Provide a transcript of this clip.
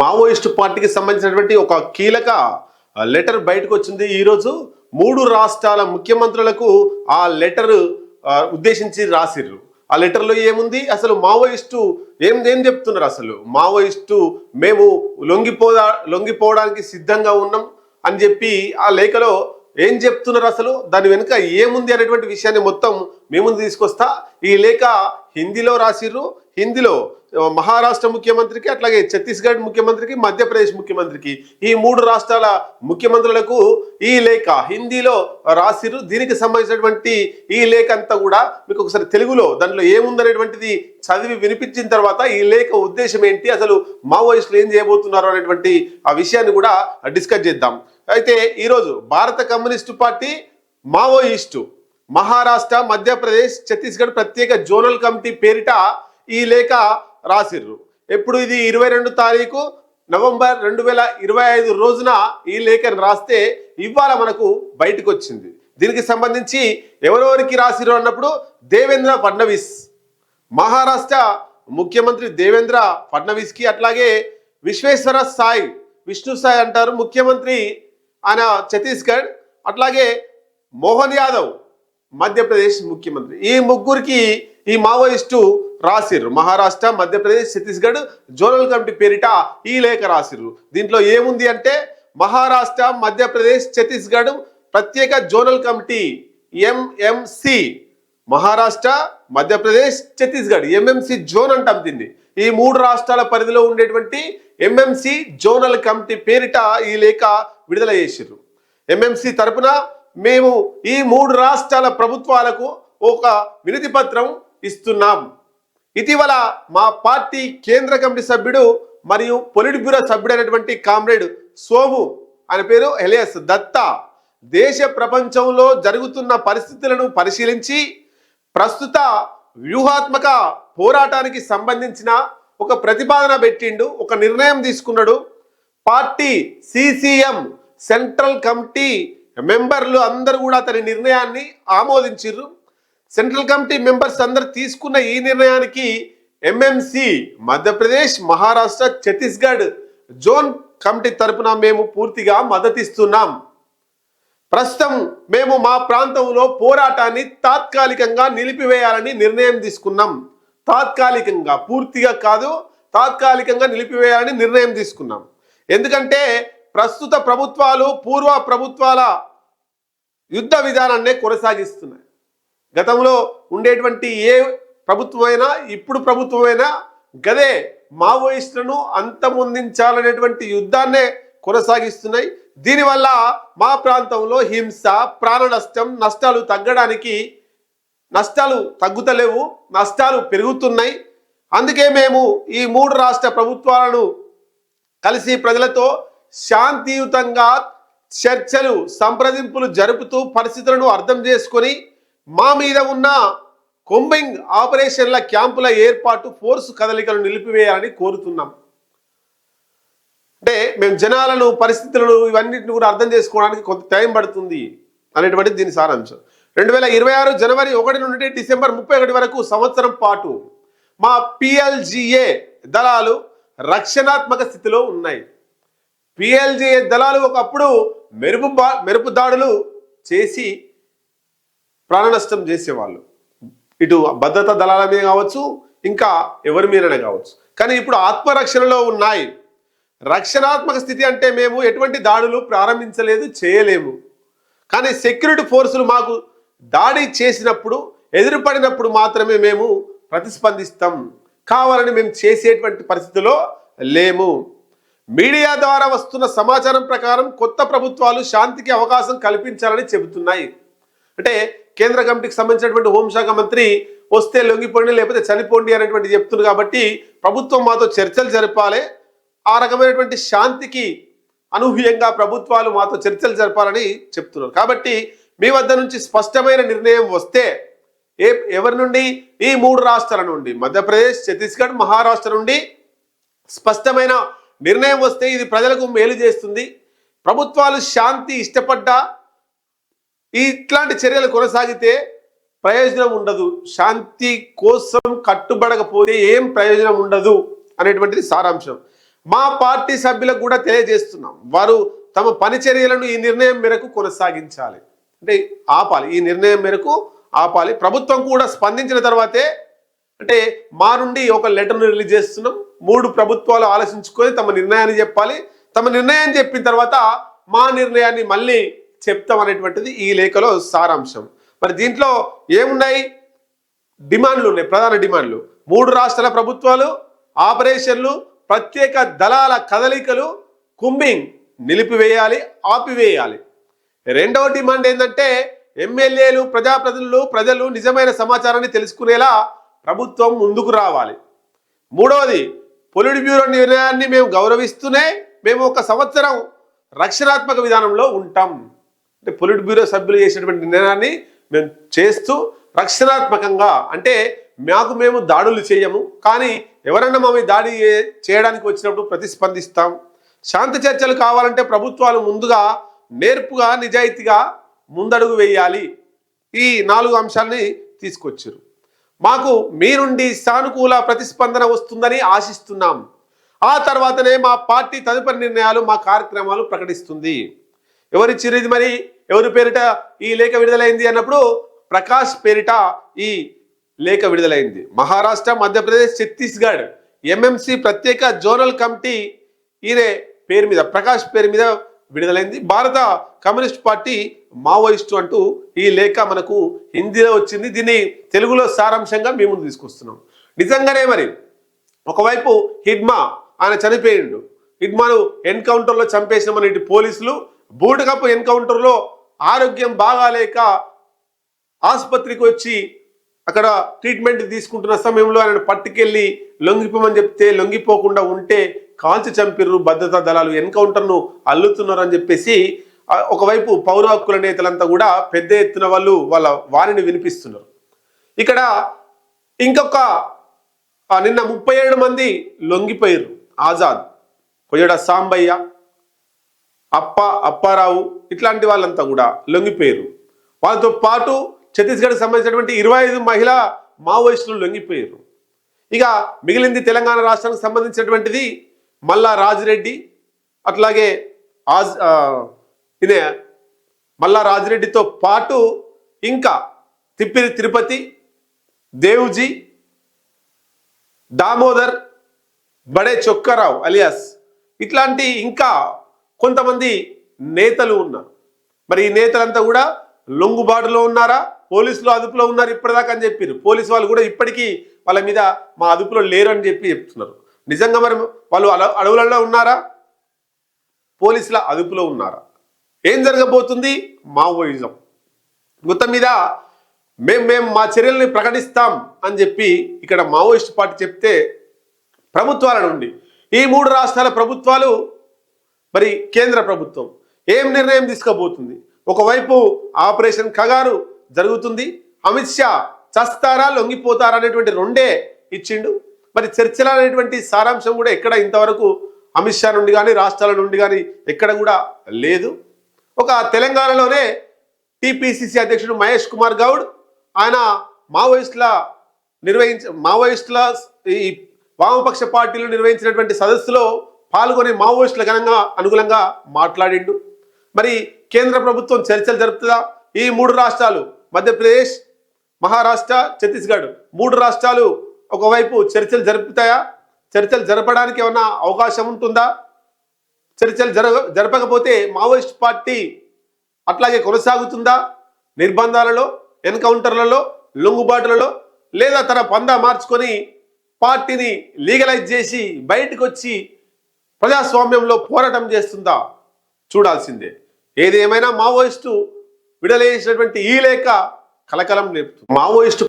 Maoist పార్టీకి సంబంధించినటువంటి ఒక కీలక లెటర్ బయటకు వచ్చింది. ఈరోజు మూడు రాష్ట్రాల ముఖ్యమంత్రులకు ఆ లెటర్ ఉద్దేశించి రాసిర్రు. ఆ లెటర్లో ఏముంది? అసలు మావోయిస్టు ఏం ఏం చెప్తున్నారు అసలు? మావోయిస్టు మేము లొంగిపోదా లొంగిపోవడానికి సిద్ధంగా ఉన్నాం అని చెప్పి ఆ లేఖలో ఏం చెప్తున్నారు అసలు? దాని వెనుక ఏముంది అనేటువంటి విషయాన్ని మొత్తం మీ ముందు తీసుకొస్తా. ఈ లేఖ హిందీలో రాసిర్రు. హిందీలో మహారాష్ట్ర ముఖ్యమంత్రికి అట్లాగే ఛత్తీస్గఢ్ ముఖ్యమంత్రికి మధ్యప్రదేశ్ ముఖ్యమంత్రికి ఈ మూడు రాష్ట్రాల ముఖ్యమంత్రులకు ఈ లేఖ హిందీలో రాసిర్రు. దీనికి సంబంధించినటువంటి ఈ లేఖ అంతా కూడా మీకు ఒకసారి తెలుగులో దాంట్లో ఏముందనేటువంటిది చదివి వినిపించిన తర్వాత ఈ లేఖ ఉద్దేశం ఏంటి? అసలు మావోయిస్టులు ఏం చేయబోతున్నారు అనేటువంటి ఆ విషయాన్ని కూడా డిస్కస్ చేద్దాం. అయితే ఈరోజు భారత communist party Maoist Maharashtra Madhya Pradesh Chhattisgarh ప్రత్యేక జోనల్ కమిటీ పేరిట ఈ లేఖ రాసిర్రు. ఎప్పుడు ఇది? ఇరవై రెండు తారీఖు నవంబర్ రెండు వేల ఇరవై ఐదు రోజున ఈ లేఖను రాస్తే ఇవాళ మనకు బయటకు వచ్చింది దీనికి సంబంధించి ఎవరెవరికి రాసిర్రు అన్నప్పుడు దేవేంద్ర ఫడ్నవీస్ మహారాష్ట్ర ముఖ్యమంత్రి దేవేంద్ర ఫడ్నవీస్కి అట్లాగే విశ్వేశ్వర సాయి విష్ణు సాయి అంటారు ముఖ్యమంత్రి ఆయన ఛత్తీస్గఢ్ అట్లాగే మోహన్ యాదవ్ మధ్యప్రదేశ్ ముఖ్యమంత్రి. ఈ ముగ్గురికి ఈ మావోయిస్టు రాసిర్రు. మహారాష్ట్ర మధ్యప్రదేశ్ ఛత్తీస్గఢ్ జోనల్ కమిటీ పేరిట ఈ లేఖ రాసిర్రు. దీంట్లో ఏముంది అంటే మహారాష్ట్ర మధ్యప్రదేశ్ ఛత్తీస్గఢ్ ప్రత్యేక zonal committee MMC. Maharashtra Madhya Pradesh Chhattisgarh MMC zone అంటాం దీన్ని. ఈ మూడు రాష్ట్రాల పరిధిలో ఉండేటువంటి ఎంఎంసి జోనల్ కమిటీ పేరిట ఈ లేఖ విడుదల చేసిర్రు. ఎంఎంసి తరపున మేము ఈ మూడు రాష్ట్రాల ప్రభుత్వాలకు ఒక వినతి పత్రం ఇస్తున్నాం. ఇటీవల మా పార్టీ కేంద్ర కమిటీ సభ్యుడు మరియు పొలిట్ బ్యూరో సభ్యుడైనటువంటి కామ్రేడ్ సోము ఆయన పేరు ఎలియస్ దత్తా దేశ ప్రపంచంలో జరుగుతున్న పరిస్థితులను పరిశీలించి ప్రస్తుత వ్యూహాత్మక పోరాటానికి సంబంధించిన ఒక ప్రతిపాదన పెట్టిండు ఒక నిర్ణయం తీసుకున్నాడు. పార్టీ సిసిఎం సెంట్రల్ కమిటీ మెంబర్లు అందరూ కూడా అతని నిర్ణయాన్ని ఆమోదించిర్రు. సెంట్రల్ కమిటీ మెంబర్స్ అందరు తీసుకున్న ఈ నిర్ణయానికి MMC Madhya Pradesh Maharashtra Chhattisgarh zone committee తరపున మేము పూర్తిగా మద్దతిస్తున్నాం. ప్రస్తుతం మేము మా ప్రాంతంలో పోరాటాన్ని తాత్కాలికంగా నిలిపివేయాలని నిర్ణయం తీసుకున్నాం. తాత్కాలికంగా పూర్తిగా కాదు తాత్కాలికంగా నిలిపివేయాలని నిర్ణయం తీసుకున్నాం. ఎందుకంటే ప్రస్తుత ప్రభుత్వాలు పూర్వ ప్రభుత్వాల యుద్ధ విధానాన్నే కొనసాగిస్తున్నాయి. గతంలో ఉండేటువంటి ఏ ప్రభుత్వమైనా ఇప్పుడు ప్రభుత్వమైనా గదే మావోయిస్టులను అంతమొందించాలనేటువంటి యుద్ధాన్నే కొనసాగిస్తున్నాయి. దీనివల్ల మా ప్రాంతంలో హింస ప్రాణ నష్టం నష్టాలు తగ్గడానికి నష్టాలు తగ్గుతలేవు నష్టాలు పెరుగుతున్నాయి. అందుకే మేము ఈ మూడు రాష్ట్ర ప్రభుత్వాలను కలిసి ప్రజలతో శాంతియుతంగా చర్చలు సంప్రదింపులు జరుపుతూ పరిస్థితులను అర్థం చేసుకొని మా మీద ఉన్న కొంబింగ్ ఆపరేషన్ల క్యాంపుల ఏర్పాటు ఫోర్సు కదలికలు నిలిపివేయాలని కోరుతున్నాం. అంటే మేము జనాలను పరిస్థితులను ఇవన్నిటిని కూడా అర్థం చేసుకోవడానికి కొంత టైం పడుతుంది అనేటువంటిది దీని సారాంశం. రెండు వేల ఇరవై ఆరు జనవరి ఒకటి నుండి డిసెంబర్ ముప్పై ఒకటి వరకు సంవత్సరం పాటు మా పిఎల్జిఏ దళాలు రక్షణాత్మక స్థితిలో ఉన్నాయి. పిఎల్జిఏ దళాలు ఒకప్పుడు మెరుపు బా- మెరుపు దాడులు చేసి ప్రాణ నష్టం చేసేవాళ్ళు. ఇటు భద్రతా దళాల మీద కావచ్చు ఇంకా ఎవరి మీదనే కావచ్చు. కానీ ఇప్పుడు ఆత్మరక్షణలో ఉన్నాయి. రక్షణాత్మక స్థితి అంటే మేము ఎటువంటి దాడులు ప్రారంభించలేదు చేయలేము. కానీ సెక్యూరిటీ ఫోర్సులు మాకు దాడి చేసినప్పుడు ఎదురుపడినప్పుడు మాత్రమే మేము ప్రతిస్పందిస్తాం. కావాలని మేము చేసేటువంటి పరిస్థితిలో లేము. మీడియా ద్వారా వస్తున్న సమాచారం ప్రకారం కొత్త ప్రభుత్వాలు శాంతికి అవకాశం కల్పించాలని చెబుతున్నాయి. అంటే కేంద్ర కమిటీకి సంబంధించినటువంటి హోంశాఖ మంత్రి వస్తే లొంగిపోండి లేకపోతే చనిపోండి అనేటువంటి చెప్తున్నారు కాబట్టి ప్రభుత్వం మాతో చర్చలు జరపాలి. ఆ రకమైనటువంటి శాంతికి అనూహ్యంగా ప్రభుత్వాలు మాతో చర్చలు జరపాలని చెప్తున్నారు. కాబట్టి మీ వద్ద నుంచి స్పష్టమైన నిర్ణయం వస్తే ఏ ఎవరి నుండి? ఈ మూడు రాష్ట్రాల నుండి. మధ్యప్రదేశ్ ఛత్తీస్గఢ్ మహారాష్ట్ర నుండి స్పష్టమైన నిర్ణయం వస్తే ఇది ప్రజలకు మేలు చేస్తుంది. ప్రభుత్వాలు శాంతి ఇష్టపడ్డా ఈ ఇట్లాంటి చర్యలు కొనసాగితే ప్రయోజనం ఉండదు. శాంతి కోసం కట్టుబడకపోతే ఏం ప్రయోజనం ఉండదు అనేటువంటిది సారాంశం. మా పార్టీ సభ్యులకు కూడా తెలియజేస్తున్నాం. వారు తమ పనిచర్యలను ఈ నిర్ణయం మేరకు కొనసాగించాలి. అంటే ఆపాలి. ఈ నిర్ణయం మేరకు ఆపాలి. ప్రభుత్వం కూడా స్పందించిన తర్వాతే అంటే మా నుండి ఒక లెటర్ను రిలీజ్ చేస్తున్నాం. మూడు ప్రభుత్వాలు ఆలోచించుకొని తమ నిర్ణయాన్ని చెప్పాలి. తమ నిర్ణయం చెప్పిన తర్వాత మా నిర్ణయాన్ని మళ్ళీ చెప్తామనేటువంటిది ఈ లేఖలో సారాంశం. మరి దీంట్లో ఏమున్నాయి? డిమాండ్లు ఉన్నాయి. ప్రధాన డిమాండ్లు. మూడు రాష్ట్రాల ప్రభుత్వాలు ఆపరేషన్లు ప్రత్యేక దళాల కదలికలు కుంబింగ్ నిలిపివేయాలి ఆపివేయాలి. రెండవ డిమాండ్ ఏంటంటే ఎమ్మెల్యేలు ప్రజాప్రతినిధులు ప్రజలు నిజమైన సమాచారాన్ని తెలుసుకునేలా ప్రభుత్వం ముందుకు రావాలి. మూడవది పొలిట్ బ్యూరో నిర్ణయాన్ని మేము గౌరవిస్తూనే మేము ఒక సంవత్సరం రక్షణాత్మక విధానంలో ఉంటాం. అంటే పొలిట్ బ్యూరో సభ్యులు చేసినటువంటి నిర్ణయాన్ని మేము చేస్తూ రక్షణాత్మకంగా అంటే మాకు మేము దాడులు చేయము కానీ ఎవరైనా మా దాడి చేయడానికి వచ్చినప్పుడు ప్రతిస్పందిస్తాం. శాంతి చర్చలు కావాలంటే ప్రభుత్వాలు ముందుగా నేర్పుగా నిజాయితీగా ముందడుగు వేయాలి. ఈ నాలుగు అంశాలని తీసుకొచ్చారు. మాకు మీ నుండి సానుకూల ప్రతిస్పందన వస్తుందని ఆశిస్తున్నాం. ఆ తర్వాతనే మా పార్టీ తదుపరి నిర్ణయాలు మా కార్యక్రమాలు ప్రకటిస్తుంది. ఎవరిచ్చిరు ఇది మరి ఎవరి పేరిట ఈ లేఖ విడుదలైంది అన్నప్పుడు ప్రకాష్ పేరిట ఈ లేఖ విడుదలైంది. మహారాష్ట్ర మధ్యప్రదేశ్ ఛత్తీస్గఢ్ ఎంఎంసి ప్రత్యేక జోనల్ కమిటీ ఈయన పేరు మీద ప్రకాష్ పేరు మీద విడుదలైంది. భారత కమ్యూనిస్ట్ పార్టీ మావోయిస్టు అంటూ ఈ లేఖ మనకు హిందీలో వచ్చింది. దీన్ని తెలుగులో సారాంశంగా మేము ముందు తీసుకొస్తున్నాం. నిజంగానే మరి ఒకవైపు హిడ్మా ఆయన చనిపోయిండు. హిడ్మాను ఎన్కౌంటర్లో చంపేసిన ఇటు పోలీసులు. బూటకపు ఎన్కౌంటర్లో ఆరోగ్యం బాగాలేక ఆసుపత్రికి వచ్చి అక్కడ ట్రీట్మెంట్ తీసుకుంటున్న సమయంలో ఆయన పట్టుకెళ్ళి లొంగిపోమని చెప్తే లొంగిపోకుండా ఉంటే కాల్చి చంపిర్రు భద్రతా దళాలు ఎన్కౌంటర్ను అల్లుతున్నారు అని చెప్పేసి ఒకవైపు పౌర హక్కుల నేతలంతా కూడా పెద్ద ఎత్తున వాళ్ళు వాళ్ళ వారిని వినిపిస్తున్నారు. ఇక్కడ ఇంకొక నిన్న ముప్పై ఏడు మంది లొంగిపోయారు ఆజాద్ కొయ్యడ సాంబయ్య అప్ప అప్పారావు ఇట్లాంటి వాళ్ళంతా కూడా లొంగిపోయారు వాళ్ళతో పాటు ఛత్తీస్గఢ్కి సంబంధించినటువంటి ఇరవై ఐదు మహిళా మావోయిస్టులు లొంగిపోయారు ఇక మిగిలింది తెలంగాణ రాష్ట్రానికి సంబంధించినటువంటిది మల్లా రాజిరెడ్డి అట్లాగే ఆజ్ ఇదే మల్లా రాజిరెడ్డితో పాటు ఇంకా తిప్పిరి తిరుపతి దేవుజీ దామోదర్ బడే చొక్కారావు అలియాస్ ఇట్లాంటి ఇంకా కొంతమంది నేతలు ఉన్నారు. మరి ఈ నేతలంతా కూడా లొంగుబాటులో ఉన్నారా? పోలీసులు అదుపులో ఉన్నారు ఇప్పటిదాకా అని చెప్పారు పోలీసు వాళ్ళు కూడా ఇప్పటికీ వాళ్ళ మీద మా అదుపులో లేరు అని చెప్పి చెప్తున్నారు. నిజంగా మరి వాళ్ళు అడవులలో ఉన్నారా? పోలీసుల అదుపులో ఉన్నారా? ఏం జరగబోతుంది? మావోయిజం. మొత్తం మీద మేం మేము మా చర్యల్ని ప్రకటిస్తాం అని చెప్పి ఇక్కడ మావోయిస్ట్ పార్టీ చెప్తే ప్రభుత్వాల నుండి. ఈ మూడు రాష్ట్రాల ప్రభుత్వాలు మరి కేంద్ర ప్రభుత్వం. ఏం నిర్ణయం తీసుకోబోతుంది? ఒకవైపు ఆపరేషన్ కగారు జరుగుతుంది. అమిత్ షా చస్తారా లొంగిపోతారా అనేటువంటి రెండే ఇచ్చిండు. మరి చర్చలు అనేటువంటి సారాంశం కూడా ఎక్కడ ఇంతవరకు అమిత్ షా నుండి కానీ రాష్ట్రాల నుండి కానీ ఎక్కడ కూడా లేదు. ఒక తెలంగాణలోనే టీపీసీసీ అధ్యక్షుడు మహేష్ కుమార్ గౌడ్ ఆయన మావోయిస్టుల నిర్వహించ మావోయిస్టుల ఈ వామపక్ష పార్టీలు నిర్వహించినటువంటి సదస్సులో పాల్గొని మావోయిస్టుల ఘనంగా అనుకూలంగా మాట్లాడిండు. మరి కేంద్ర ప్రభుత్వం చర్చలు జరుపుతుందా? ఈ మూడు రాష్ట్రాలు మధ్యప్రదేశ్ మహారాష్ట్ర ఛత్తీస్గఢ్ మూడు రాష్ట్రాలు ఒకవైపు చర్చలు జరుపుతాయా? చర్చలు జరపడానికి ఏమన్నా అవకాశం ఉంటుందా? చర్చలు జర జరపకపోతే మావోయిస్ట్ పార్టీ అట్లాగే కొనసాగుతుందా? నిర్బంధాలలో ఎన్కౌంటర్లలో లొంగుబాటులలో లేదా తన పందా మార్చుకొని పార్టీని లీగలైజ్ చేసి బయటకు వచ్చి ప్రజాస్వామ్యంలో పోరాటం చేస్తుందా? చూడాల్సిందే. ఏదేమైనా మావోయిస్టు విడలేసినటువంటి ఈ లేఖ కలకలం లేపుతుంది మావోయిస్టు